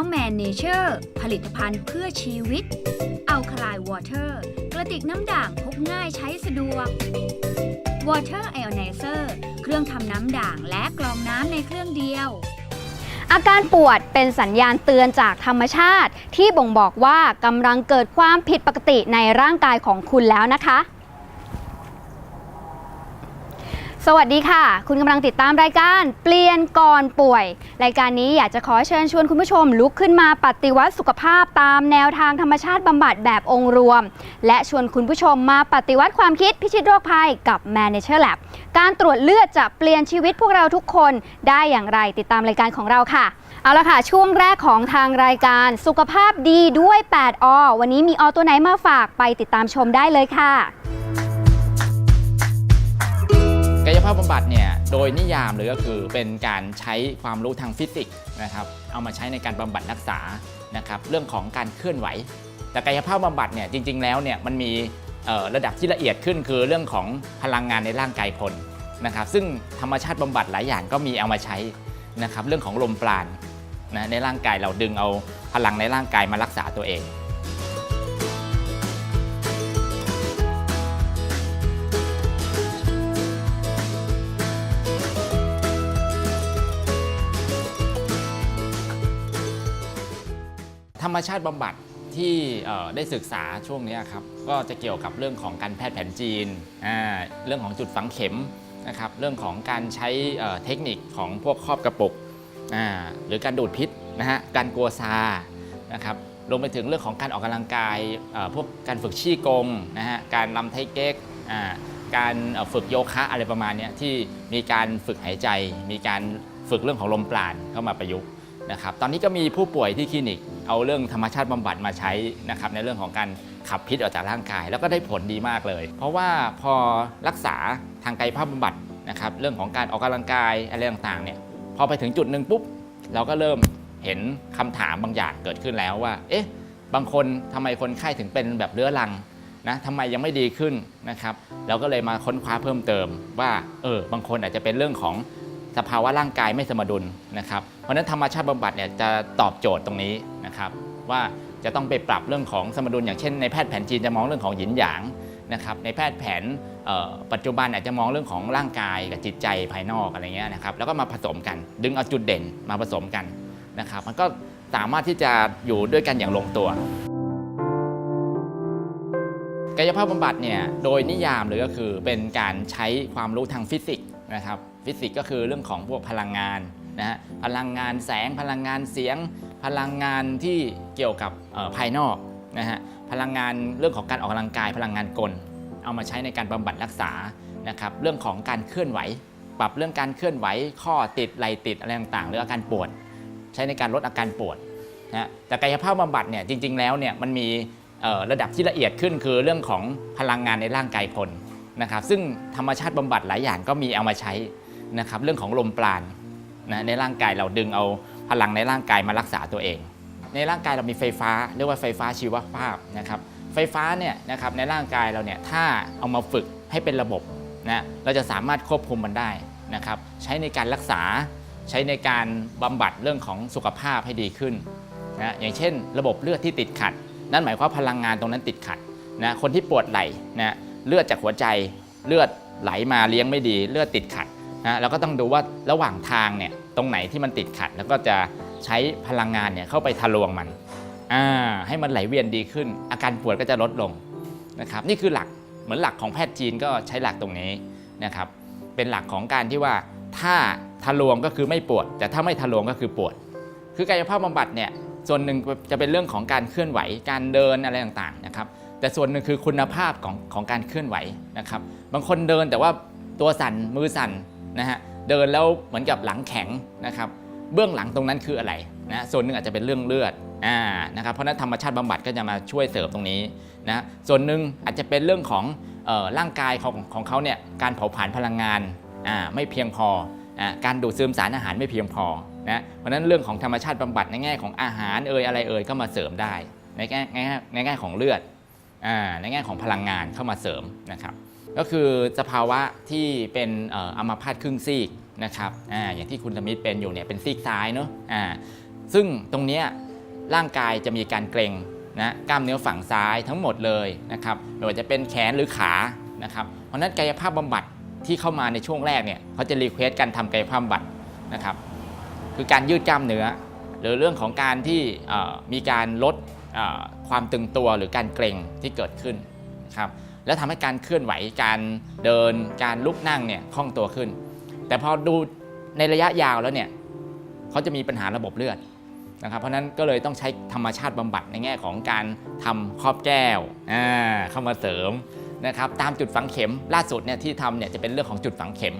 าวแมนเนเจอร์ผลิตภัณฑ์เพื่อชีวิต อัลคลายวอเตอร์ กระติกน้ำด่างพกง่ายใช้สะดวก Water i o n i z e r เครื่องทำน้ำด่างและกรองน้ำในเครื่องเดียว อาการปวดเป็นสัญญาณเตือนจากธรรมชาติ ที่บ่งบอกว่ากำลังเกิดความผิดปกติในร่างกายของคุณแล้วนะคะ สวัสดีค่ะ คุณกำลังติดตามรายการเปลี่ยนก่อนป่วย รายการนี้อยากจะขอเชิญชวนคุณผู้ชมลุกขึ้นมาปฏิวัติสุขภาพตามแนวทางธรรมชาติบำบัดแบบองค์รวม และชวนคุณผู้ชมมาปฏิวัติความคิดพิชิตโรคภัยกับ Manager Lab การตรวจเลือดจะเปลี่ยนชีวิตพวกเราทุกคนได้อย่างไรติดตามรายการของเราค่ะ เอาละค่ะ ช่วงแรกของทางรายการสุขภาพดีด้วย 8อวันนี้มีอตัวไหนมาฝากไปติดตามชมได้เลยค่ะายภาพบำบัดเนี่ยโดยนิยามเลยก็คือเป็นการใช้ความรู้ทางฟิสิกส์นะครับเอามาใช้ในการบำบัดรักษานะครับเรื่องของการเคลื่อนไหว แต่กายภาพบำบัดเนี่ยจริง ๆ แล้วเนี่ยมันมีระดับที่ละเอียดขึ้นคือเรื่องของพลังงานในร่างกายคนนะครับซึ่งธรรมชาติบำบัดหลายอย่างก็มีเอามาใช้นะครับเรื่องของลมปราณนะในร่างกายเราดึงเอาพลังในร่างกายมารักษาตัวเอง ชาติบำบัดที่ได้ศึกษาช่วงนี้ครับก็จะเกี่ยวกับเรื่องของการแพทย์แผนจีน เรื่องของจุดฝังเข็มนะครับเรื่องของการใช้เทคนิคของพวกครอบกระปุกหรือการดูดพิษนะฮะการกัวซานะครับรวมไปถึงเรื่องของการออกกำลังกายพวกการฝึกชี่กงนะฮะการลำไทเก๊กาการฝึกโยคะอะไรประมาณนี้ที่มีการฝึกหายใจ มีการฝึกเรื่องของลมปราณเข้ามาประยุกต์นะครับตอนนี้ก็มีผู้ป่วยที่คลินิกเอาเรื่องธรรมชาติบำบัดมาใช้นะครับในเรื่องของการขับพิษออกจากร่างกาย แล้วก็ได้ผลดีมากเลย เพราะว่าพอรักษาทางกายภาพบำบัดนะครับเรื่องของการออกกำลังกายอะไรต่างๆเนี่ยพอไปถึงจุดหนึ่งปุ๊บเราก็เริ่มเห็นคำถามบางอย่างเกิดขึ้นแล้วว่า เอ๊ะ บางคนทำไมคนไข้ถึงเป็นแบบเรื้อรังนะทำไมยังไม่ดีขึ้นนะครับ เราก็เลยมาค้นคว้าเพิ่มเติมว่า เออ บางคนอาจจะเป็นเรื่องของ สภาวะร่างกายไม่สมดุลนะครับ เพราะฉะนั้นธรรมชาติบำบัดเนี่ยจะตอบโจทย์ตรงนี้นะครับว่าจะต้องไปปรับเรื่องของสมดุลอย่างเช่นในแพทย์แผนจีนจะมองเรื่องของหยินหยางนะครับในแพทย์แผนปัจจุบันอาจจะมองเรื่องของร่างกายกับจิตใจภายนอกอะไรเงี้ยนะครับแล้วก็มาผสมกัน ดึงเอาจุดเด่นมาผสมกันนะครับมันก็สามารถที่จะอยู่ด้วยกันอย่างลงตัว กายภาพบำบัดเนี่ยโดยนิยามเลยก็คือเป็นการใช้ความรู้ทางฟิสิกส์นะครับ ฟิสิกส์ก็คือเรื่องของพวกพลังงานนะฮะพลังงานแสงพลังงานเสียง พลังงานที่เกี่ยวกับภายนอกนะฮะพลังงานเรื่องของการออกกำลังกายพลังงานกล เอามาใช้ในการบำบัดรักษานะครับเรื่องของการเคลื่อนไหว ปรับเรื่องการเคลื่อนไหว ข้อติดไหลติดอะไรต่างๆ หรืออาการปวด ใช้ในการลดอาการปวดนะฮะแต่กายภาพบำบัดเนี่ยจริง ๆ แล้วเนี่ยมันมีระดับที่ละเอียดขึ้นคือเรื่องของพลังงานในร่างกายคนนะครับซึ่งธรรมชาติบำบัดหลายอย่างก็มีเอามาใช้ นะครับเรื่องของลมปราณนะในร่างกายเราดึงเอาพลังในร่างกายมารักษาตัวเอง ในร่างกายเรามีไฟฟ้าเรียกว่าไฟฟ้าชีวภาพนะครับไฟฟ้าเนี่ยนะครับในร่างกายเราเนี่ยถ้าเอามาฝึกให้เป็นระบบนะเราจะสามารถควบคุมมันได้นะครับใช้ในการรักษาใช้ในการบำบัดเรื่องของสุขภาพให้ดีขึ้นนะอย่างเช่น ระบบเลือดที่ติดขัด นั่นหมายความว่าพลังงานตรงนั้นติดขัดนะคนที่ปวดไหล่นะเลือดจากหัวใจเลือดไหลมาเลี้ยงไม่ดี เลือดติดขัด นะเราก็ต้องดูว่าระหว่างทางเนี่ยตรงไหนที่มันติดขัด แล้วก็จะใช้พลังงานเนี่ยเข้าไปทะลวงมันอ่าให้มันไหลเวียนดีขึ้น อาการปวดก็จะลดลงนะครับนี่คือหลักเหมือนหลักของแพทย์จีนก็ใช้หลักตรงนี้นะครับเป็นหลักของการที่ว่าถ้าทะลวงก็คือไม่ปวด แต่ถ้าไม่ทะลวงก็คือปวด คือกายภาพบำบัดเนี่ยส่วนหนึ่งจะเป็นเรื่องของการเคลื่อนไหวการเดินอะไรต่างๆนะครับแต่ส่วนหนึ่งคือคุณภาพของของการเคลื่อนไหวนะครับบางคนเดินแต่ว่าตัวสั่นมือสั่น นะฮะเดินแล้วเหมือนกับหลังแข็งนะครับเบื้องหลังตรงนั้นคืออะไรนะส่วนหนึ่งอาจจะเป็นเรื่องเลือดอ่านะครับเพราะนั้นธรรมชาติบำบัดก็จะมาช่วยเสริมตรงนี้นะส่วนหนึ่งอาจจะเป็นเรื่องของออร่างกายของของเขาเนี่ยการเผาผลาญพลังงานอ่าไม่เพียงพออ่าการดูดซึมสารอาหารไม่เพียงพอนะเพราะนั้นเรื่องของธรรมชาติบำบัดในแง่ของอาหารเอ่ยอะไรเอ่ยก็มาเสริมได้ในแง่ในแง่ในแง่ของเลือดอ่าในแง่ของพลังงานเข้ามาเสริมนะครับ ก็คือสภาวะที่เป็นอัมพาตครึ่งซีกนะครับออย่างที่คุณธมิตรเป็นอยู่เนี่ยเป็นซีกซ้ายเนาะอ่าซึ่งตรงนี้ร่างกายจะมีการเกร็งนะกล้ามเนื้อฝั่งซ้ายทั้งหมดเลยนะครับไม่ว่าจะเป็นแขนหรือขานะครับเพราะนั้นกายภาพบำบัดที่เข้ามาในช่วงแรกเนี่ยเขาจะรีเควสการทำกายภาพบำบัดนะครับคือการยืดกล้ามเนื้อ หรือเรื่องของการที่มีการลดความตึงตัวหรือการเกร็งที่เกิดขึ้นครับ แล้วทำให้การเคลื่อนไหวการเดินการลุกนั่งเนี่ยคล่องตัวขึ้น แต่พอดูในระยะยาวแล้วเนี่ยเขาจะมีปัญหาระบบเลือดนะครับเพราะนั้นก็เลยต้องใช้ธรรมชาติบำบัดในแง่ของการทำครอบแก้วเข้ามาเสริมนะครับตามจุดฝังเข็มล่าสุดเนี่ยที่ทำเนี่ยจะเป็นเรื่องของจุดฝังเข็ม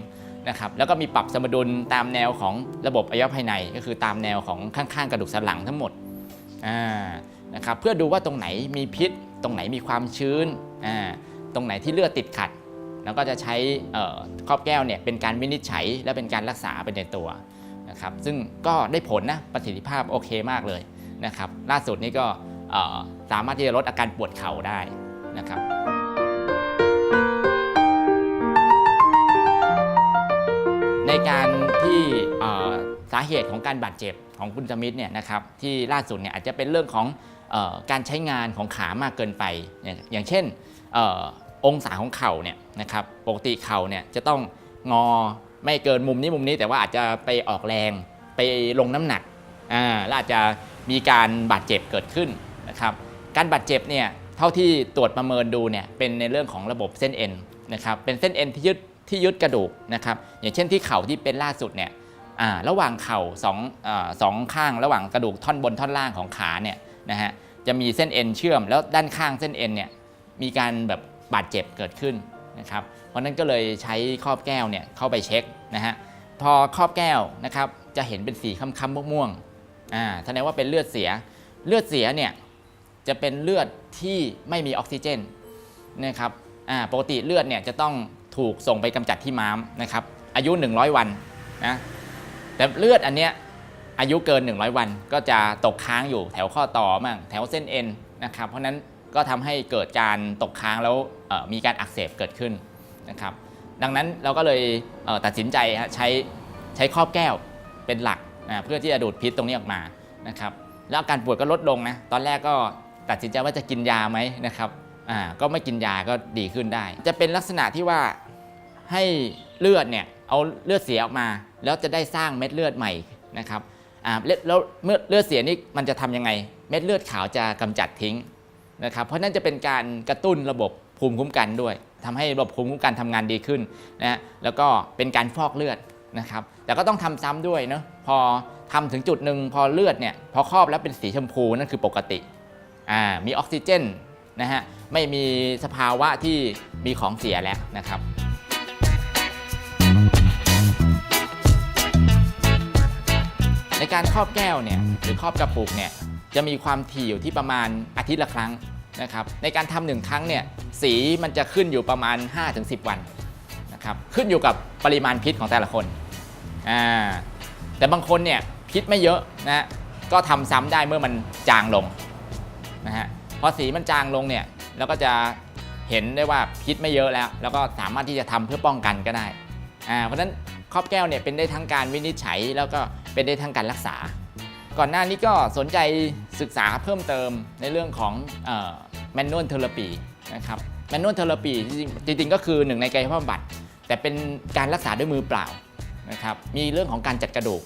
นะครับแล้วก็มีปรับสมดุลตามแนวของระบบอวัยวะภายใน ก็คือตามแนวของข้างๆ กระดูกสันหลังทั้งหมดนะครับเพื่อดูว่าตรงไหนมีพิษ ตรงไหนมีความชื้นอ่า ตรงไหนที่เลือดติดขัด แล้วก็จะใช้ครอบแก้วเนี่ยเป็นการวินิจฉัยและเป็นการรักษาไปในตัวนะครับซึ่งก็ได้ผลนะประสิทธิภาพโอเคมากเลยนะครับล่าสุดนี้ก็สามารถที่จะลดอาการปวดเข่าได้นะครับในการที่สาเหตุของการบาดเจ็บของคุณสมิธเนี่ยนะครับที่ล่าสุดเนี่ยอาจจะเป็นเรื่องของออการใช้งานของขามากเกินไป อย่างอย่างเช่น องศาของเข่าเนี่ยนะครับปกติเข่าเนี่ยจะต้องงอไม่เกินมุมนี้มุมนี้ แต่ว่าอาจจะไปออกแรงไปลงน้ำหนักอ่าแล้วอาจจะมีการบาดเจ็บเกิดขึ้นนะครับการบาดเจ็บเนี่ยเท่าที่ตรวจประเมินดูเนี่ยเป็นในเรื่องของระบบเส้นเอ็นนะครับเป็นเส้นเอ็นที่ยึดที่ยึดกระดูกนะครับอย่างเช่นที่เข่าที่เป็นล่าสุดเนี่ยระหว่างเข่าสองอาสองข้างระหว่างกระดูกท่อนบนท่อนล่างของขาเนี่ยนะฮะจะมีเส้นเอ็นเชื่อมแล้วด้านข้างเส้นเอ็นเนี่ย มีการแบบบาดเจ็บเกิดขึ้นนะครับเพราะนั้นก็เลยใช้ครอบแก้วเนี่ยเข้าไปเช็คนะฮะพอครอบแก้วนะครับจะเห็นเป็นสีค้ำๆม่วงๆอ่าแสดงว่าเป็นเลือดเสีย เลือดเสียเนี่ยจะเป็นเลือดที่ไม่มีออกซิเจนนะครับอ่าปกติเลือดเนี่ยจะต้องถูกส่งไปกำจัดที่ม้ามนะครับอายุ 100 วันนะแต่เลือดอันเนี้ยอายุเกิน 100 วันก็จะตกค้างอยู่แถวข้อต่อมั่งแถวเส้นเอ็นนะครับเพราะนั้น ก็ทำให้เกิดการตกค้างแล้วมีการอักเสบเกิดขึ้นนะครับ ดังนั้นเราก็เลยเตัดสินใจใช้ใช้ครอบแก้วเป็นหลักนะเพื่อที่จะดูดพิษตรงนี้ออกมานะครับแล้วอาการปวดก็ลดลงนะตอนแรกก็ตัดสินใจว่าจะกินยาไหมนะครับอ่าก็ไม่กินยาก็ดีขึ้นได้ จะเป็นลักษณะที่ว่าให้เลือดเนี่ยเอาเลือดเสียออกมา แล้วจะได้สร้างเม็ดเลือดใหม่นะครับอ่าแล้วแล้วเมื่อเลือดเสียนี่มันจะทำยังไง เม็ดเลือดขาวจะกำจัดทิ้ง นะครับเพราะนั่นจะเป็นการกระตุ้นระบบภูมิคุ้มกันด้วยทำให้ระบบภูมิคุ้มกันทำงานดีขึ้นนะแล้วก็เป็นการฟอกเลือดนะครับแต่ก็ต้องทำซ้ำด้วยเนาะพอทำถึงจุดหนึ่งพอเลือดเนี่ยพอครอบแล้วเป็นสีชมพูนั่นคือปกติอ่ามีออกซิเจนนะฮะไม่มีสภาวะที่มีของเสียแล้วนะครับในการครอบแก้วเนี่ยหรือครอบกระปุกเนี่ยจะมีความถี่อยู่ที่ประมาณอาทิตย์ละครั้ง นะครับในการทำหนึ่งครั้งเนี่ยสีมันจะขึ้นอยู่ประมาณ 5-10 วันนะครับขึ้นอยู่กับปริมาณพิษของแต่ละคนอ่าแต่บางคนเนี่ยพิษไม่เยอะนะก็ทำซ้ำได้เมื่อมันจางลงนะฮะพอสีมันจางลงเนี่ยเราก็จะเห็นได้ว่าพิษไม่เยอะแล้ว แล้วก็สามารถที่จะทำเพื่อป้องกันก็ได้อ่าเพราะฉะนั้นครอบแก้วเนี่ยเป็นได้ทั้งการวินิจฉัยแล้วก็เป็นได้ทั้งการรักษา ก่อนหน้านี้ก็สนใจศึกษาเพิ่มเติมในเรื่องของ แมนนวลเทอราปีนะครับแมนนวลเทอราปีจริงๆก็คือหนึ่งในกายภาพบำบัดแต่เป็นการรักษาด้วยมือเปล่านะครับมีเรื่องของการจัดกระดูก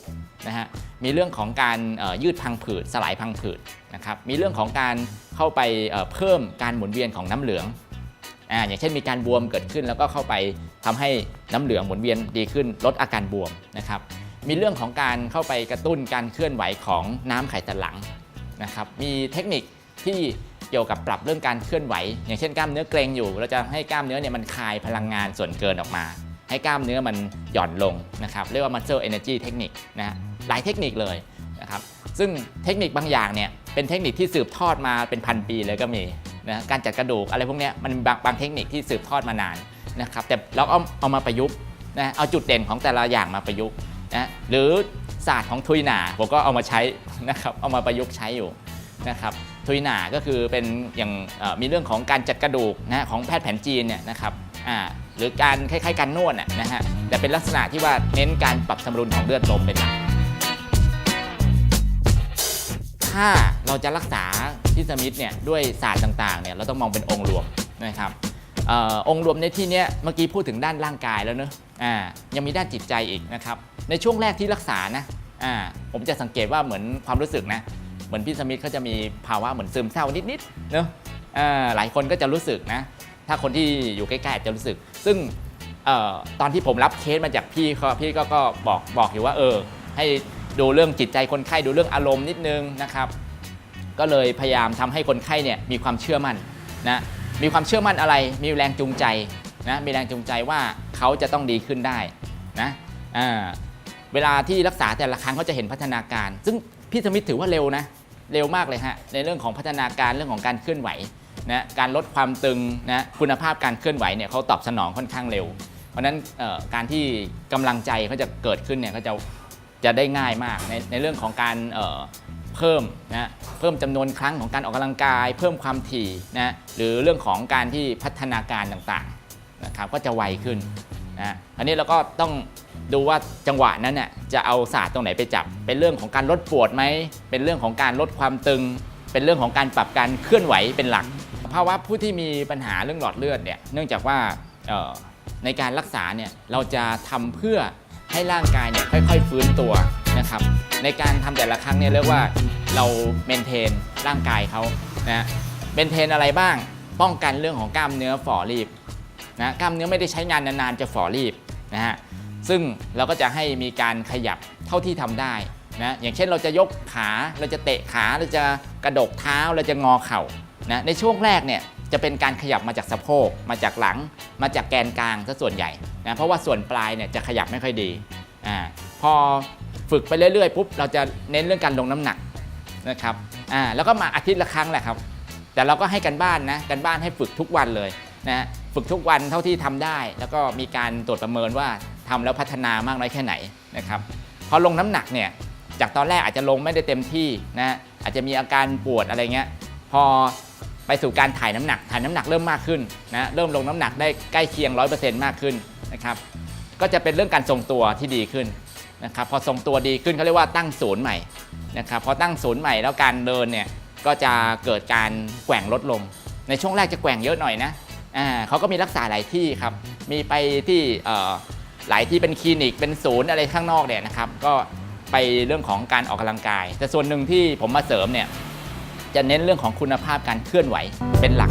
นะฮะมีเรื่องของการยืดพังผืดสลายพังผืดนะครับมีเรื่องของการเข้าไปเพิ่มการหมุนเวียนของน้ำเหลืองอ่าอย่างเช่นมีการบวมเกิดขึ้นแล้วก็เข้าไปทำให้น้ำเหลืองหมุนเวียนดีขึ้นลดอาการบวมนะครับมีเรื่องของการเข้าไปกระตุ้นการเคลื่อนไหวของน้ำไขสันหลังนะครับมีเทคนิคที่ กี่ยวกับปรับเรื่องการเคลื่อนไหว อย่างเช่นกล้ามเนื้อเกรงอยู่ เราจะให้กล้ามเนื้อเนี่ยมันคายพลังงานส่วนเกินออกมา ให้กล้ามเนื้อมันหย่อนลงนะครับเรียกว่า muscle energy technique นะฮะหลายเทคนิคเลยนะครับซึ่งเทคนิคบางอย่างเนี่ยเป็นเทคนิคที่สืบทอดมาเป็นพันปีเลยก็มีนะการจัดกระดูกอะไรพวกนี้มันบางบางเทคนิคที่สืบทอดมานานนะครับแต่เราเอาเอามาประยุกต์นะเอาจุดเด่นของแต่ละอย่างมาประยุกต์นะหรือศาสตร์ของทุยหนาผมก็เอามาใช้นะครับเอามาประยุกต์ใช้อยู่ นะครับทุยหนาก็คือเป็นอย่างมีเรื่องของการจัดกระดูกนะของแพทย์แผนจีนเนี่ยนะครับอ่าหรือการคล้ายๆการนวดนะนะฮะแต่เป็นลักษณะที่ว่าเน้นการปรับสมดุลของเลือดลมเป็นหลักถ้าเราจะรักษาพิสมิดเนี่ยด้วยศาสตร์ต่างๆเนี่ยเราต้องมองเป็นองค์รวมนะครับอองค์รวมในที่นี้เมื่อกี้พูดถึงด้านร่างกายแล้วเนอะอ่ายังมีด้านจิตใจอีกนะครับในช่วงแรกที่รักษานะอ่าผมจะสังเกตว่าเหมือนความรู้สึกนะ มือนพี่สมิธเขาจะมีภาวะเหมือนซึมเศร้านิดๆเนอะหลายคนก็จะรู้สึกนะ ถ้าคนที่อยู่ใกล้ๆอาจจะรู้สึก ซึ่งออตอนที่ผมรับเคสมาจากพี่เขาพี่ก็ก็บอกบอกอยู่ว่าเออ ให้ดูเรื่องจิตใจคนไข้ดูเรื่องอารมณ์นิดนึงนะครับ ก็เลยพยายามทำให้คนไข้เนี่ยมีความเชื่อมั่นนะมีความเชื่อมั่นอะไร มีแรงจูงใจนะมีแรงจูงใจว่าเขาจะต้องดีขึ้นได้นะเวลาที่รักษาแต่ละครั้งเขาจะเห็นพัฒนาการ ซึ่งพี่สมิธถือว่าเร็วนะ เร็วมากเลยฮะในเรื่องของพัฒนาการเรื่องของการเคลื่อนไหวนะการลดความตึงนะคุณภาพการเคลื่อนไหวเนี่ยเขาตอบสนองค่อนข้างเร็ว เพราะนั้นการที่กำลังใจเขาจะเกิดขึ้นเนี่ยก็จะจะได้ง่ายมากในในเรื่องของการเเพิ่มนะเพิ่มจำนวนครั้งของการออกกำลังกาย เพิ่มความถี่นะหรือเรื่องของการที่พัฒนาการต่างๆนะครับก็จะไวขึ้นนะอันนี้เราก็ต้อง ดูว่าจังหวะนั้นน่ยจะเอาศาสตร์ตรงไหนไปจับ เป็นเรื่องของการลดปวดไหม เป็นเรื่องของการลดความตึง เป็นเรื่องของการปรับการเคลื่อนไหวเป็นหลัก ภาวะผู้ที่มีปัญหาเรื่องหลอดเลือดเนี่ย เนื่องจากว่าในการรักษาเนี่ยเราจะทำเพื่อให้ร่างกายเนี่ยค่อย ๆ ฟื้นตัวนะครับ ในการทำแต่ละครั้งเนี่ยเรียกว่าเราเมนเทนร่างกายเขานะเมนเทนอะไรบ้าง ป้องกันเรื่องของกล้ามเนื้อฝ่อรีบนะกล้ามเนื้อไม่ได้ใช้งานนานๆจะฝ่อรีบนะฮะ ซึ่งเราก็จะให้มีการขยับเท่าที่ทำได้นะอย่างเช่นเราจะยกขาเราจะเตะขาเราจะกระดกเท้าเราจะงอเข่านะในช่วงแรกเนี่ยจะเป็นการขยับมาจากสะโพก มาจากหลัง มาจากแกนกลางซะส่วนใหญ่นะเพราะว่าส่วนปลายเนี่ยจะขยับไม่ค่อยดีอ่าพอฝึกไปเรื่อยๆปุ๊บเราจะเน้นเรื่องการลงน้ำหนักนะครับอ่าแล้วก็มาอาทิตย์ละครั้งแหละครับ แต่เราก็ให้กันบ้านนะกันบ้านให้ฝึกทุกวันเลยนะฝึกทุกวันเท่าที่ทำได้ แล้วก็มีการตรวจประเมินว่า ทำแล้วพัฒนามากน้อยแค่ไหนนะครับพอลงน้ำหนักเนี่ยจากตอนแรกอาจจะลงไม่ได้เต็มที่นะอาจจะมีอาการปวดอะไรเงี้ยพอไปสู่การถ่ายน้ำหนักถ่ายน้ำหนักเริ่มมากขึ้นนะเริ่มลงน้ำหนักได้ใกล้เคียง 100%มากขึ้นนะครับก็จะเป็นเรื่องการทรงตัวที่ดีขึ้นนะครับพอทรงตัวดีขึ้นเขาเรียกว่าตั้งศูนย์ใหม่นะครับพอตั้งศูนย์ใหม่แล้วการเดินเนี่ยก็จะเกิดการแกว่งลดลง ในช่วงแรกจะแกว่งเยอะหน่อยนะอ่าเขาก็มีรักษาหลายที่ครับมีไปที่เอ่อ หลายที่เป็นคลินิกเป็นศูนย์อะไรข้างนอกเนี่ยนะครับ ก็ไปเรื่องของการออกกำลังกาย แต่ส่วนหนึ่งที่ผมมาเสริมเนี่ยจะเน้นเรื่องของคุณภาพการเคลื่อนไหวเป็นหลัก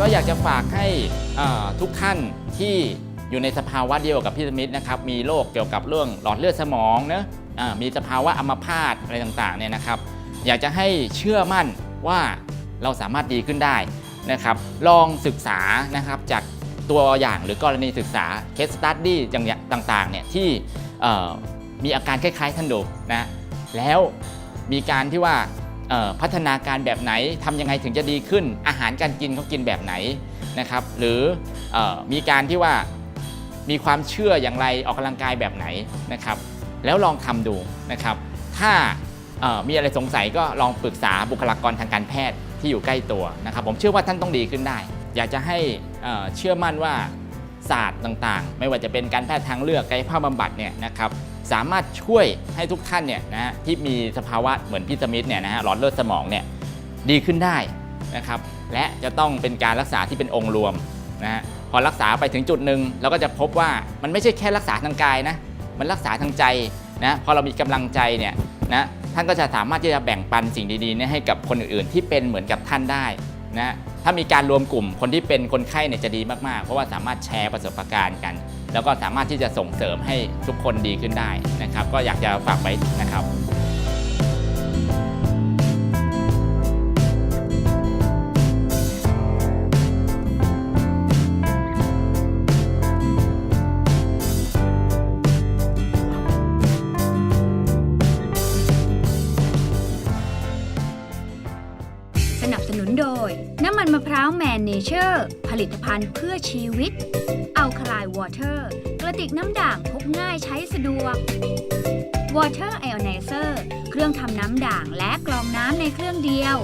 ก็อยากจะฝากให้ทุกท่านที่อยู่ในสภาวะเดียวกับพี่สมิธนะครับ มีโรคเกี่ยวกับเรื่องหลอดเลือดสมองนะมีสภาวะอัมพาตอะไรต่างๆเนี่ยนะครับ อยากจะให้เชื่อมั่นว่า เราสามารถดีขึ้นได้นะครับ ลองศึกษานะครับจากตัวอย่างหรือกรณีศึกษา case study อย่างต่างๆเนี่ยที่มีอาการคล้าย ๆ ท่านดูนะแล้วมีการที่ว่าพัฒนาการแบบไหนทำยังไงถึงจะดีขึ้น อาหารการกินเขากินแบบไหนนะครับ หรืออมีการที่ว่ามีความเชื่ออย่างไรออกกำลังกายแบบไหนนะครับ แล้วลองทำดูนะครับ ถ้ามีอะไรสงสัยก็ลองปรึกษาบุคลากรทางการแพทย์ ที่อยู่ใกล้ตัวนะครับ ผมเชื่อว่าท่านต้องดีขึ้นได้ อยากจะให้เชื่อมั่นว่าศาสตร์ต่างๆ ไม่ว่าจะเป็นการแพทย์ทางเลือกกายภาพบำบัดเนี่ยนะครับสามารถช่วยให้ทุกท่านเนี่ยนะที่มีสภาวะเหมือนพี่สมิธเนี่ยนะฮะหลอดเลือดสมองเนี่ยดีขึ้นได้นะครับและจะต้องเป็นการรักษาที่เป็นองค์รวมนะฮะพอรักษาไปถึงจุดหนึ่งเราก็จะพบว่ามันไม่ใช่แค่รักษาทางกายนะมันรักษาทางใจนะพอเรามีกำลังใจเนี่ยนะ ท่านก็จะสามารถที่จะแบ่งปันสิ่งดีๆเนี่ยให้กับคนอื่นๆ ที่เป็นเหมือนกับท่านได้นะถ้ามีการรวมกลุ่มคนที่เป็นคนไข้เนี่ยจะดีมากๆ เพราะว่าสามารถแชร์ประสบการณ์กัน แล้วก็สามารถที่จะส่งเสริมให้ทุกคนดีขึ้นได้นะครับ ก็อยากจะฝากไว้นะครับ นับสนุนโดย น้ำมันมะพร้าวแมนเนเจอร์ ผลิตภัณฑ์เพื่อชีวิต อัลคลายวอเตอร์ กระติกน้ำด่างพกง่ายใช้สะดวก Water i o n i z e r เครื่องทำน้ำด่างและกรองน้ำในเครื่องเดียว